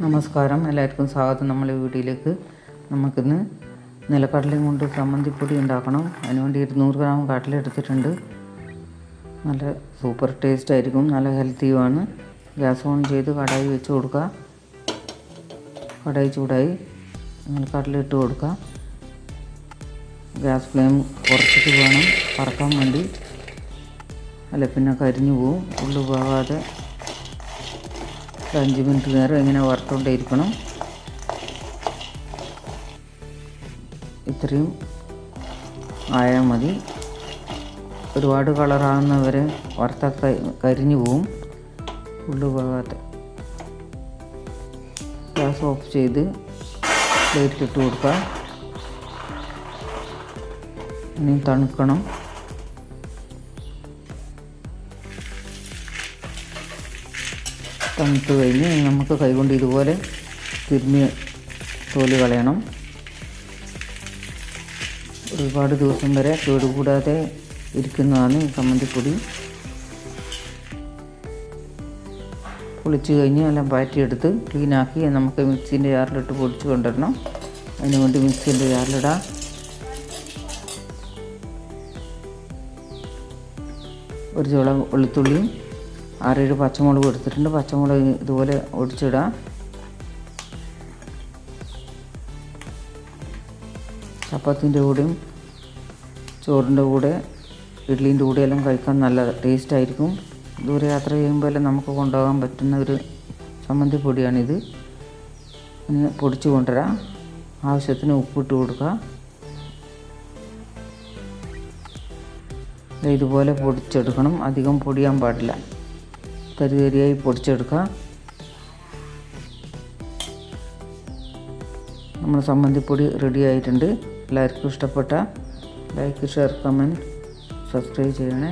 നമസ്കാരം. എല്ലാവർക്കും സ്വാഗതം. നമ്മളെ വീട്ടിലേക്ക് നമുക്കിന്ന് നിലക്കടലയും കൊണ്ട് ചമ്മന്തിപ്പൊടി ഉണ്ടാക്കണം. അതിനുവേണ്ടി ഇരുന്നൂറ് ഗ്രാം കടല എടുത്തിട്ടുണ്ട്. നല്ല സൂപ്പർ ടേസ്റ്റ് ആയിരിക്കും. നല്ല ഹെൽത്തിയുമാണ് ഗ്യാസ് ഓൺ ചെയ്ത് കടായി വെച്ച് കൊടുക്കുക. കടായി ചൂടായി നിലക്കടല ഇട്ട് കൊടുക്കുക. ഗ്യാസ് ഫ്ലെയിം കുറച്ചിട്ട് വേണം. പറക്കാൻ വേണ്ടി. അല്ല പിന്നെ കരിഞ്ഞു പോവും. ഉള്ളു പോകാതെ ഒരു അഞ്ച് മിനിറ്റ് നേരം ഇങ്ങനെ വറുത്തുകൊണ്ടേയിരിക്കണം. ഇത്രയും ആയാൽ മതി. ഒരുപാട് കളറാകുന്നവരെ വറുത്ത കരിഞ്ഞു പോവും. ഉള്ളു പോകാതെ ഗ്യാസ് ഓഫ് ചെയ്ത് പ്ലേറ്റിലിട്ട് കൊടുക്കുക. ഇനി തണുക്കണം. തണുത്ത് കഴിഞ്ഞ് നമുക്ക് കൈകൊണ്ട് ഇതുപോലെ തിരുമ്മി തോൽ കളയണം. ഒരുപാട് ദിവസം വരെ കേടുകൂടാതെ ഇരിക്കുന്നതാണ് ഈ ചമ്മന്തിപ്പൊടി പൊളിച്ച് കഴിഞ്ഞ് എല്ലാം പാറ്റിയെടുത്ത് ക്ലീനാക്കി നമുക്ക് മിക്സീന്റെ ജാറിലിട്ട് പൊടിച്ച് കൊണ്ടുവരണം അതിന് വേണ്ടി മിക്സീന്റെ ജാറിലിടാം. ഒരു ചുള വെളുത്തുള്ളിയും ആറേഴ് പച്ചമുളക് എടുത്തിട്ടുണ്ട്. പച്ചമുളക് ഇതുപോലെ ഒടിച്ചിടാം. ചപ്പാത്തിന്റെ കൂടെയും ചോറിന്റെ കൂടെ ഇഡ്ഡലിന്റെ കൂടെ എല്ലാം കഴിക്കാൻ നല്ല ടേസ്റ്റ് ആയിരിക്കും. ദൂരയാത്ര ചെയ്യുമ്പോൾ എല്ലാം നമുക്ക് കൊണ്ടുപോകാൻ പറ്റുന്ന ഒരു ചമ്മന്തി പൊടിയാണിത്. ഇനി പൊടിച്ചു കൊണ്ടുവരാം. ആവശ്യത്തിന് ഉപ്പിട്ട് കൊടുക്കുക ഇതുപോലെ പൊടിച്ചെടുക്കണം. അധികം പൊടിയാൻ പാടില്ല. തരി തരിയായി പൊടിച്ചെടുക്കുക നമ്മുടെ ചമ്മന്തിപ്പൊടി റെഡി ആയിട്ടുണ്ട്. എല്ലാവർക്കും ഇഷ്ടപ്പെട്ട ലൈക്ക് ഷെയർ കമന്റ് സബ്സ്ക്രൈബ് ചെയ്യണേ.